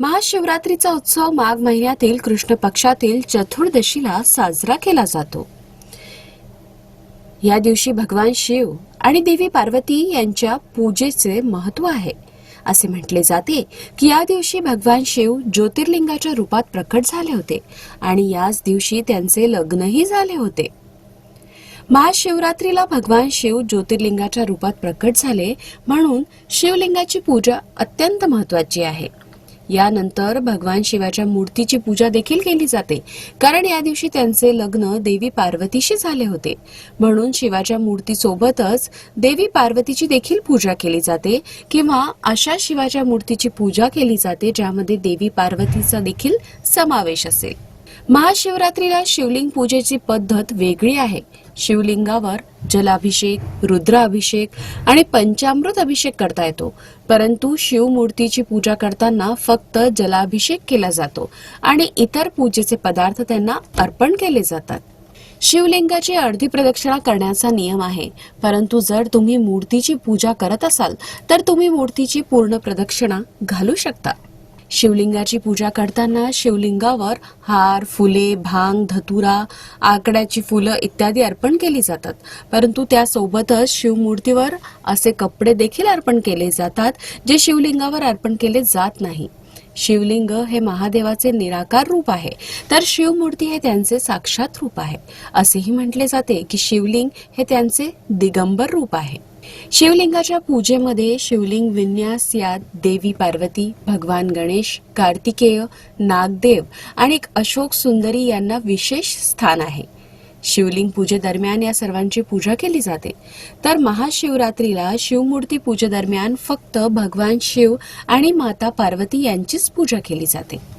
महाशिवरात्रीचा उत्सव माघ महिन्यातील कृष्ण पक्षातील चतुर्दशीला साजरा केला जातो. या दिवशी भगवान शिव आणि देवी पार्वती यांच्या पूजेचे महत्त्व आहे. असे म्हटले जाते की या दिवशी भगवान शिव ज्योतिर्लिंगाच्या रूपात प्रकट झाले होते आणि याच दिवशी त्यांचे लग्नही झाले होते. महाशिवरात्रीला भगवान शिव ज्योतिर्लिंगाच्या रूपात प्रकट झाले म्हणून शिवलिंगाची पूजा अत्यंत महत्वाची आहे. यानंतर भगवान शिवाच्या मूर्तीची पूजा देखील केली जाते. कारण या दिवशी त्यांचे लग्न देवी पार्वतीशी झाले होते. म्हणून शिवाच्या मूर्तीसोबतच देवी पार्वतीची देखील पूजा केली जाते किंवा अशा शिवाच्या मूर्तीची पूजा केली जाते ज्यामध्ये देवी पार्वतीचा देखील समावेश असेल. महाशिवरात्रीला शिवलिंग पूजेची पद्धत वेगळी आहे. शिवलिंगावर जलाभिषेक रुद्राभिषेक आणि पंचामृत अभिषेक करता येतो. परंतु शिवमूर्तीची पूजा करताना फक्त जलाभिषेक केला जातो आणि इतर पूजेचे पदार्थ त्यांना अर्पण केले जातात. शिवलिंगाची अर्धी प्रदक्षिणा करण्याचा नियम आहे. परंतु जर तुम्ही मूर्तीची पूजा करत असाल तर तुम्ही मूर्तीची पूर्ण प्रदक्षिणा घालू शकता. शिवलिंगाची पूजा करताना शिवलिंगावर हार फुले भांग धतुरा आकड्याची फुलं इत्यादी अर्पण केली जातात. परंतु त्यासोबतच शिवमूर्तीवर असे कपडे देखील अर्पण केले जातात जे शिवलिंगावर अर्पण केले जात नाही. शिवलिंग हे महादेवाचे निराकार रूप आहे. तर शिवमूर्ती हे त्यांचे साक्षात रूप आहे. असेही म्हटले जाते की शिवलिंग हे त्यांचे दिगंबर रूप आहे. शिवलिंगाच्या पूजेमध्ये शिवलिंग विन्यास यात देवी पार्वती भगवान गणेश कार्तिकेय नागदेव आणि एक अशोक सुंदरी यांना विशेष स्थान आहे. शिवलिंग पूजेदरम्यान या सर्वांची पूजा केली जाते. तर महाशिवरात्रीला शिवमूर्ती पूजेदरम्यान फक्त भगवान शिव आणि माता पार्वती यांचीच पूजा केली जाते.